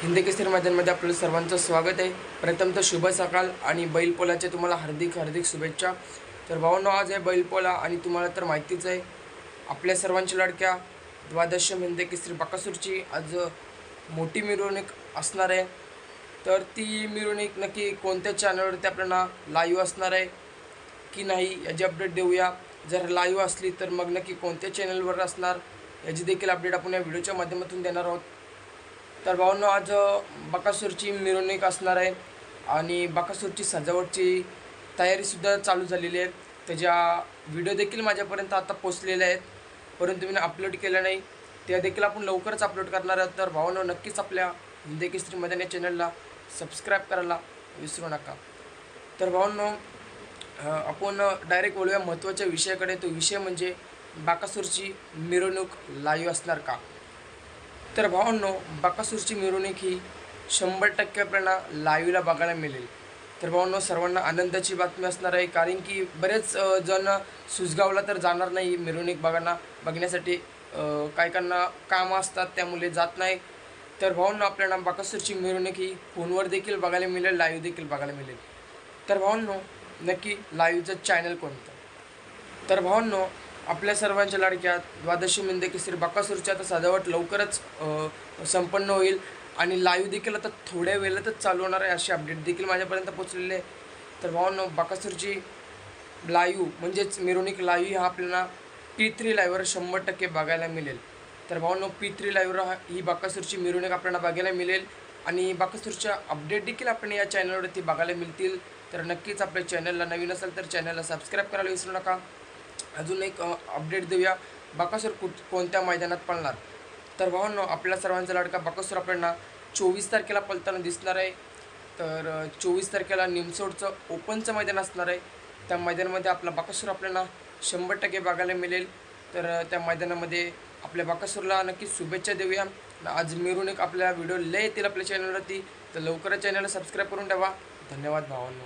हिंदी केसरी मैदानमध्ये आपलं सर्वांचं स्वागत आहे. प्रथमतः शुभ सकाळ आणि बैलपोलाच्या तुम्हाला हार्दिक हार्दिक शुभेच्छा. तर भावांनो आज आहे बैलपोला आणि तुम्हाला तर माहितीच आहे आपल्या सर्वांच्या लडक्या द्वादशम हिंदी केसरी बाकासूरची आज मोठी मिरवणूक असणार आहे. तर ती मिरवणूक नक्की कोणत्या चॅनलवरती आपल्याला लाईव्ह असणार आहे की नाही याची अपडेट देऊया. जर लाईव्ह असली तर मग नक्की कोणत्या चॅनलवर असणार याची देखील अपडेट आपण या व्हिडिओच्या माध्यमातून देणार आहोत. तर भाऊंनो आज बकासूरची मिरवणूक असणार आहे. आणि बकासूरची सजावटची तयारीसुद्धा चालू झालेली आहे. त्याच्या व्हिडिओ देखील माझ्यापर्यंत आता पोचलेले आहेत परंतु मी अपलोड केलं नाही त्या देखील आपण लवकरच अपलोड करणार आहोत. तर भावांनो नक्कीच आपल्या हिंदी केसरी मदन या चॅनलला सबस्क्राईब करायला विसरू नका. तर भावांनो आपण डायरेक्ट बोलूया महत्त्वाच्या विषयाकडे. तो विषय म्हणजे बाकासूरची मिरवणूक लाईव्ह असणार का? तर भावांनो बकासूरची मिरवणूक ही शंभर टक्के आपल्याला लाईव्हला बघायला मिळेल. तर भावांनो सर्वांना आनंदाची बातमी असणार आहे कारण की बरेच जण सुजगावला तर जाणार नाही मिरवणूक बघायला बघण्यासाठी. काही काहींना कामं असतात त्यामुळे जात नाही. तर भावांनो आपल्याला बाकासूरची मिरवणूक ही फोनवर देखील बघायला मिळेल लाईव्ह देखील बघायला मिळेल. तर भावांनो नक्की लाईव्हचं चॅनल कोणतं? तर भावांनो आपल्या सर्वांच्या लाडक्या द्वादशी मिंदे केसरी बाकासूरची आता सजावट लवकरच संपन्न होईल. आणि लाईव्ह देखील आता थोड्या वेळातच चालू होणार आहे अशी अपडेट देखील माझ्यापर्यंत पोचलेली आहे. तर भावांनो बाकासूरची लाईव्ह म्हणजेच मिरवणूक लाईव्ह हा आपल्याला पी थ्री लाईव्हवर शंभर टक्के बघायला मिळेल. तर भावांनो पी थ्री लाईव्हवर हा- ही बाकासूरची मिरवणूक आपल्याला बघायला मिळेल. आणि बाकासूरच्या अपडेट देखील आपण या चॅनलवरती बघायला मिळतील. तर नक्कीच आपल्या चॅनलला नवीन असेल तर चॅनलला सबस्क्राईब करायला विसरू नका. अजून एक अपडेट देऊया. बाकासूर कुठ कोणत्या मैदानात पळणार? तर भावांनो आपल्या सर्वांचा लाडका बाकासूर आपल्याला चोवीस तारखेला पळताना दिसणार आहे. तर चोवीस तारखेला निमसोडचं ओपनचं मैदान असणार आहे. त्या मैदानामध्ये आपला बाकासूर आपल्याला शंभर टक्के बघायला मिळेल. तर त्या मैदानामध्ये आपल्या बाकासूरला नक्की शुभेच्छा देऊया. आज मिरवणूक आपल्या व्हिडिओ लय येतील आपल्या चॅनलवरती तर लवकरच चॅनलला सबस्क्राईब करून ठेवा. धन्यवाद भावांनो.